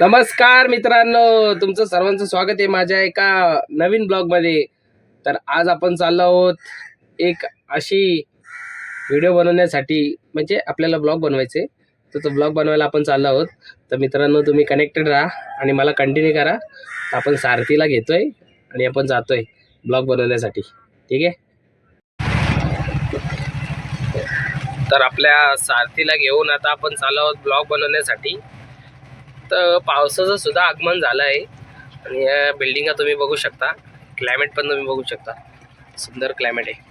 नमस्कार मित्रांनो तुमचं सर्वांचं स्वागत आहे माझ्या एका नवीन ब्लॉगमध्ये. तर आज आपण चाललो आहोत एक अशी व्हिडिओ बनवण्यासाठी म्हणजे आपल्याला ब्लॉग बनवायचे. तर तो ब्लॉग बनवायला आपण चाललो आहोत. तर मित्रांनो तुम्ही कनेक्टेड राहा आणि मला कंटिन्यू करा. तर आपण सारथीला घेतोय आणि आपण जातोय ब्लॉग बनवण्यासाठी. ठीक आहे? तर आपल्या सारथीला घेऊन आता आपण चाललो आहोत ब्लॉग बनवण्यासाठी. तर पावसाचं सुद्धा आगमन झालं आहे. आणि या बिल्डिंगा तुम्ही बघू शकता. क्लायमेट पण तुम्ही बघू शकता. सुंदर क्लायमेट आहे.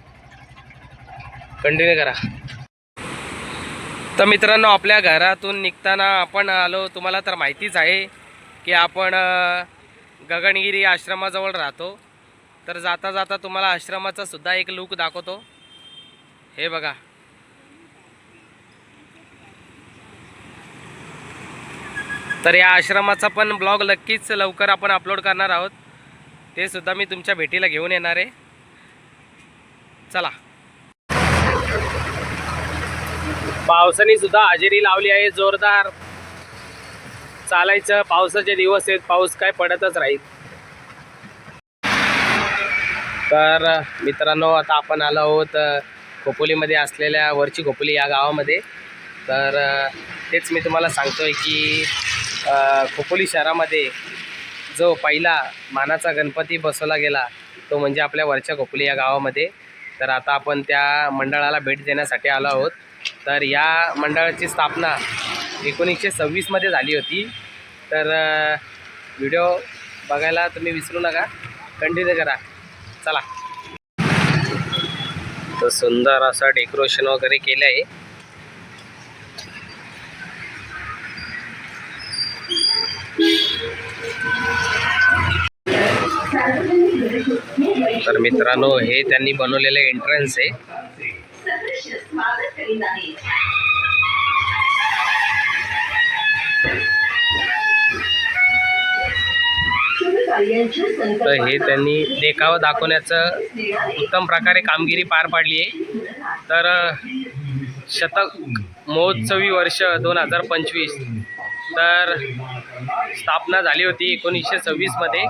कंटिन्यू करा. तर मित्रांनो आपल्या घरातून निघताना आपण आलो. तुम्हाला तर माहितीच आहे की आपण गगनगिरी आश्रमाजवळ राहतो. तर जाता जाता तुम्हाला आश्रमाचा सुद्धा एक लुक दाखवतो. हे बघा. तर या आश्रमाचा पण ब्लॉग नक्कीच लवकर आपण अपलोड करणार आहोत. ते सुद्धा मी तुमच्या भेटीला घेऊन येणार आहे. चला. पावसाने सुद्धा हजेरी लावली आहे जोरदार. चालायचं पावसाचे दिवस आहेत पाऊस काय पडतच राहील. तर मित्रांनो आता आपण आलो आहोत खोपोलीमध्ये असलेल्या वरची खोपोली या गावामध्ये. तर तेच मी तुम्हाला सांगतोय की खोपोली शहरामध्ये जो पहिला मानाचा गणपती बसवला गेला तो म्हणजे आपल्या वरच्या खोपोली या गावामध्ये. तर आता आपण त्या मंडळाला भेट देण्यासाठी आलो आहोत. तर या मंडळाची स्थापना एकोणीसशे सव्वीसमध्ये झाली होती. तर व्हिडिओ बघायला तुम्ही विसरू नका. कंटिन्यू करा. चला. तर सुंदर असं डेकोरेशन वगैरे केलं आहे तर मित्रांनो हे त्यांनी बनवलेलं एंट्रन्स आहे. तर हे त्यांनी देखावं दाखवण्याचं उत्तम प्रकारे कामगिरी पार पाडली आहे. तर शतक महोत्सवी वर्ष दोन हजार पंचवीस. तर स्थापना झाली होती एकोणीसशे सव्वीसमध्ये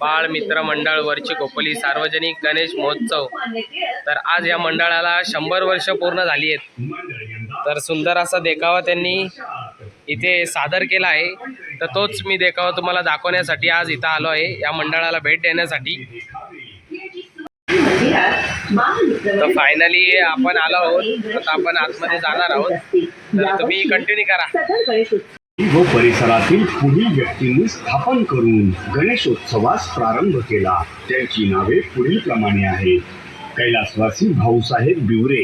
बाळ मित्र मंडळ वरची कोपली सार्वजनिक गणेश महोत्सव. तर आज या मंडळाला शंभर वर्ष पूर्ण झाली आहेत. तर सुंदर असा देखावा त्यांनी इथे सादर केला आहे. तर तोच मी देखावा तुम्हाला दाखवण्यासाठी आज इथं आलो आहे या मंडळाला भेट देण्यासाठी. तर फायनली आपण आलो आहोत. आपण आतमध्ये जाणार आहोत. तर तुम्ही कंटिन्यू करा. व परिसरातील पुढील व्यक्तींनी स्थापन करून गणेशोत्सवास प्रारंभ केला. त्यांची नावे पुढील प्रमाणे आहेत. कैलासवासी भाऊसाहेब बिवरे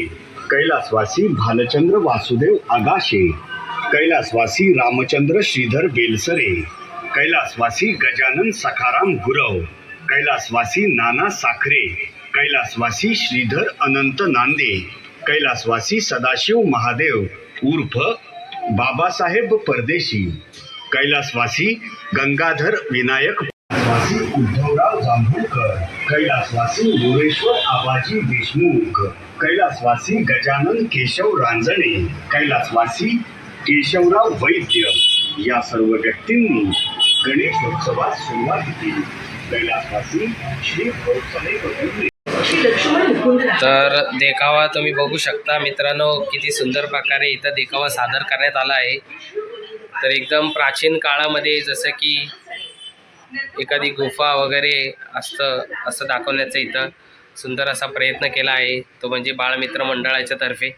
कैलासवासी भालचंद्र वासुदेव आगाशे कैलासवासी रामचंद्र श्रीधर बेलसरे कैलासवासी गजानन सखाराम गुरव कैलासवासी नाना साखरे कैलासवासी श्रीधर अनंत नांदे कैलासवासी सदाशिव महादेव उर्फ बाबासाहेब परदेशी कैलासवासी गंगाधर विनायक कैलासवासी उद्धवराव जांभूळकर कैलासवासी मोरेश्वर आबाजी देशमुख कैलासवासी गजानन केशव रांजणे कैलासवासी केशवराव वैद्य या सर्व व्यक्तींनी गणेशोत्सवास सुरुवात केली. कैलासवासी श्री भाऊसाहेब तर देखावा तुम्ही बघू शकता. मित्रांनो किती सुंदर प्रकारे इथं देखावा सादर करण्यात आला आहे. तर एकदम प्राचीन काळामध्ये जसं की एखादी गुफा वगैरे असतं असं दाखवण्याचा इथं सुंदर असा प्रयत्न केला आहे. तो म्हणजे बाळमित्र मंडळाच्या तर्फे.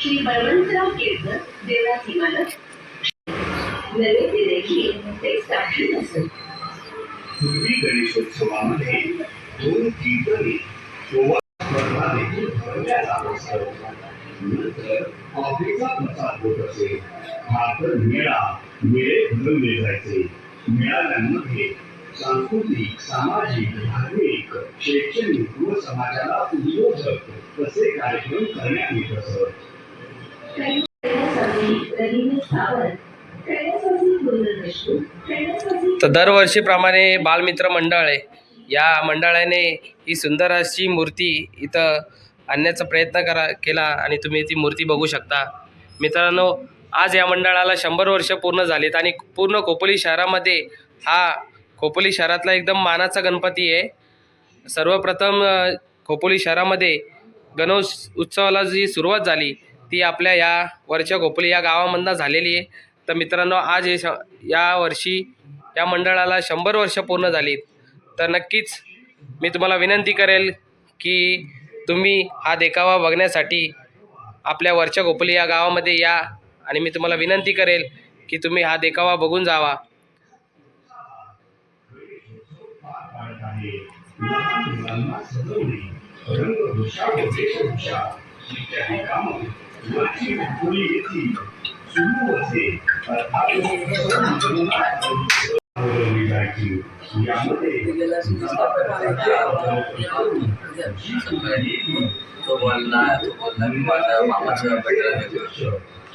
श्री बळवंतराव केळकर मालक नैवेद्य देखील ते साठवत असत पूर्वी गणेशोत्सवामध्ये दोन कीर्तने किंवा स्पर्धा देखील भरवल्या जात असत. नंतर कॉफीचा प्रसाद होत असे. हा तर मेळा मेळे भरवले जायचे. मेळाव्यांमध्ये सांस्कृतिक सामाजिक धार्मिक शैक्षणिक व समाजाला उद्योजक असे कार्यक्रम करण्यात येत असत. रवींद्र सावंत कैलासवासी कुंदन देशमुख कैलासवासी तर दरवर्षीप्रमाणे बालमित्र मंडळ आहे या मंडळाने ही सुंदर अशी मूर्ती इथं आणण्याचा प्रयत्न करा केला आणि तुम्ही ती मूर्ती बघू शकता. मित्रांनो आज या मंडळाला शंभर वर्ष पूर्ण झालीत आणि पूर्ण खोपोली शहरामध्ये हा खोपोली शहरातला एकदम मानाचा गणपती आहे. सर्वप्रथम खोपोली शहरामध्ये गणेश उत्सवाला जी सुरुवात झाली ती आपल्या या वरच्या खोपोली या गावामधनं झालेली आहे. तर मित्रांनो आज हे श या वर्षी या मंडळाला शंभर वर्ष पूर्ण झालीत. तर नक्कीच मी तुम्हाला विनंती करेल की तुम्ही हा देखावा बघण्यासाठी आपल्या वरच्या गोपली या गावामध्ये या आणि मी तुम्हाला विनंती करेल की तुम्ही हा देखावा बघून जावा. तो बोलला तो बोलला की माझा भेटायला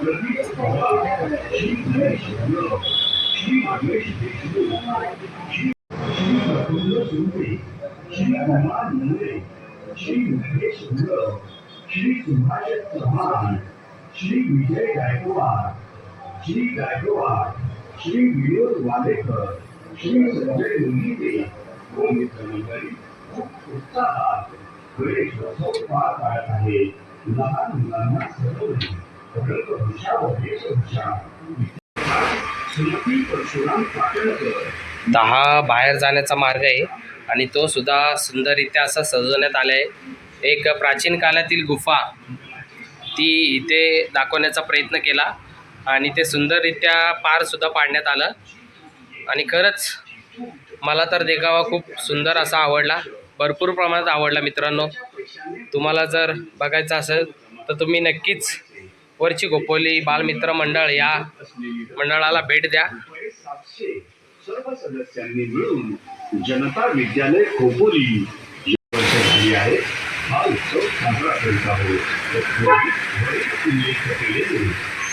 श्री श्री गणेश श्री श्री श्री श्री सुभाष चव्हाण श्री विजय गायकवाड श्री गायकवाड श्री विनोद वालेकर श्री संजय मुंगीते खूप उत्साहात गणेशोत्सव पार पाडत आहे लहान मुलांना सजवणे दहा बाहेर जाण्याचा मार्ग आहे आणि तो सुद्धा सुंदररित्या असा सजवण्यात आला आहे. एक प्राचीन काळातील गुफा ती इथे दाखवण्याचा प्रयत्न केला आणि ते सुंदररित्या पारसुद्धा पाडण्यात आलं. आणि खरंच मला तर देखावा खूप सुंदर असा आवडला. भरपूर प्रमाणात आवडला मित्रांनो. तुम्हाला जर बघायचं असेल तर तुम्ही नक्कीच वरची गोपोली बालमित्र मंडळ या मंडळाला भेट द्या. सातशे सर्व सदस्यांनी मिळून जनता विद्यालय खोपोली वर्ष झाली आहे. हा उत्सव साजरा करीत आहोत. उल्लेख केलेले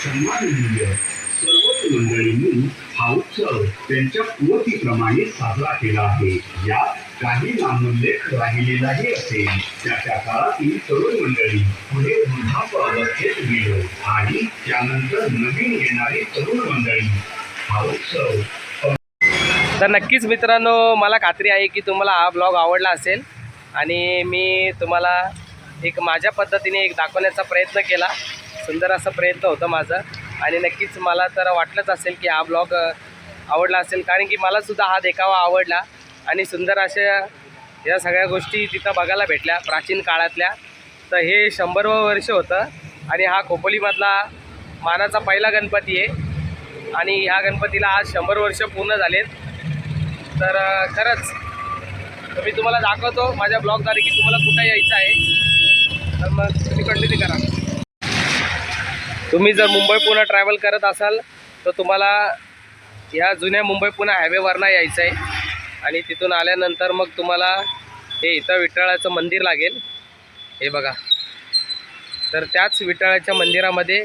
सन्माननीय सर्वच मंडळींनी हा उत्सव त्यांच्या कुवतीप्रमाणे साजरा केला आहे. यात काही नामोल्लेख राहिलेलाही असेल त्याच्या काळातील तरुण मंडळी पुढे वृद्धापअवस्थेत गेलो आणि त्यानंतर नवीन येणारी तरुण मंडळी. हा उत्सव तर नक्कीच मित्रांनो मला खात्री आहे की तुम्हाला हा ब्लॉग आवडला असेल. आणि मी तुम्हाला एक माझ्या पद्धतीने एक दाखवण्याचा प्रयत्न केला. सुंदर असा प्रयत्न होता माझा. आणि नक्कीच मला तर वाटलंच असेल की हा ब्लॉग आवडला असेल. कारण की मलासुद्धा हा देखावा आवडला. आणि सुंदर अशा या सगळ्या गोष्टी तिथं बघायला भेटल्या प्राचीन काळातल्या. तर हे शंभरवं वर्ष होतं आणि हा खोपोलीमधला मानाचा पहिला गणपती आहे. आणि ह्या गणपतीला आज शंभर वर्ष पूर्ण झालेत. तर खरंच तर मी तुम्हाला दाखवतो माझ्या ब्लॉगद्वारे की तुम्हाला कुठं यायचं आहे. तर मग तुम्ही कंटिन्यू करा. तुम्ही जर मुंबई पुणे ट्रॅव्हल करत असाल तर तुम्हाला ह्या जुन्या मुंबई पुणे हायवेवरनं यायचं आहे. आणि तिथून आल्यानंतर मग तुम्हाला हे इथं विठ्ठळाचं मंदिर लागेल. हे बघा. तर त्याच विठ्ठळाच्या मंदिरामध्ये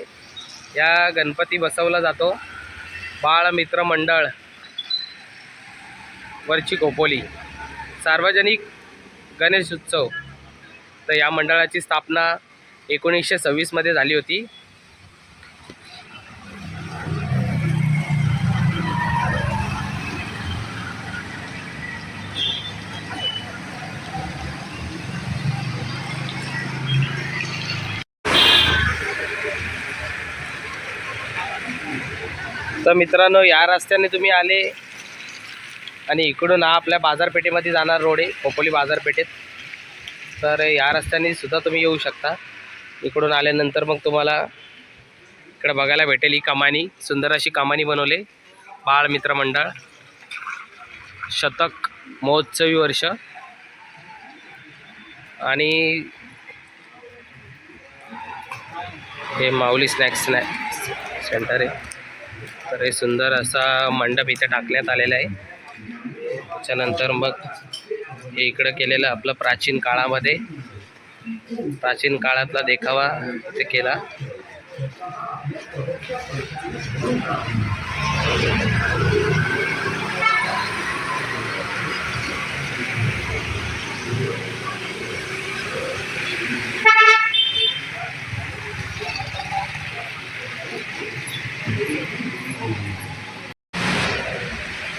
या गणपती बसवला जातो. बाळमित्र मंडळ. वरची कोपोली सार्वजनिक गणेश उत्सव तर या मंडळाची स्थापना एकोणीसशे सव्वीसमध्ये झाली होती. तर मित्रांनो या रस्त्याने तुम्ही आले आणि इकडून हा आपल्या बाजारपेठेमध्ये जाणार रोड आहे खोपोली बाजारपेठेत. तर या रस्त्याने सुद्धा तुम्ही येऊ शकता. इकडून आल्यानंतर मग तुम्हाला इकडे बघायला भेटेल ही कमानी सुंदर अशी कमानी बनवली. बाळ मित्र मंडळ शतक महोत्सवी वर्ष. आणि हे माऊली स्नॅक्स स्नॅक्स सेंटर आहे. तर हे सुंदर असा मंडप इथे टाकण्यात आलेला आहे. त्याच्यानंतर मग हे इकडं केलेलं आपलं प्राचीन काळामध्ये. प्राचीन काळातला देखावा ते केला.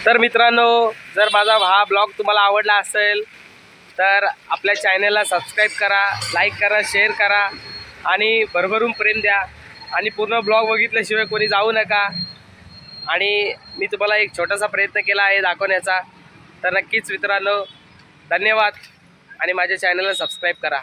तर मित्रांनो जर माझा हा ब्लॉग तुम्हाला आवडला असेल तर आपल्या चॅनलला सबस्क्राईब करा लाईक करा शेअर करा आणि भरभरून प्रेम द्या. आणि पूर्ण ब्लॉग बघितल्याशिवाय कोणी जाऊ नका. आणि मी तुम्हाला एक छोटासा प्रयत्न केला आहे दाखवण्याचा. तर नक्कीच मित्रांनो धन्यवाद. आणि माझ्या चॅनलला सबस्क्राईब करा.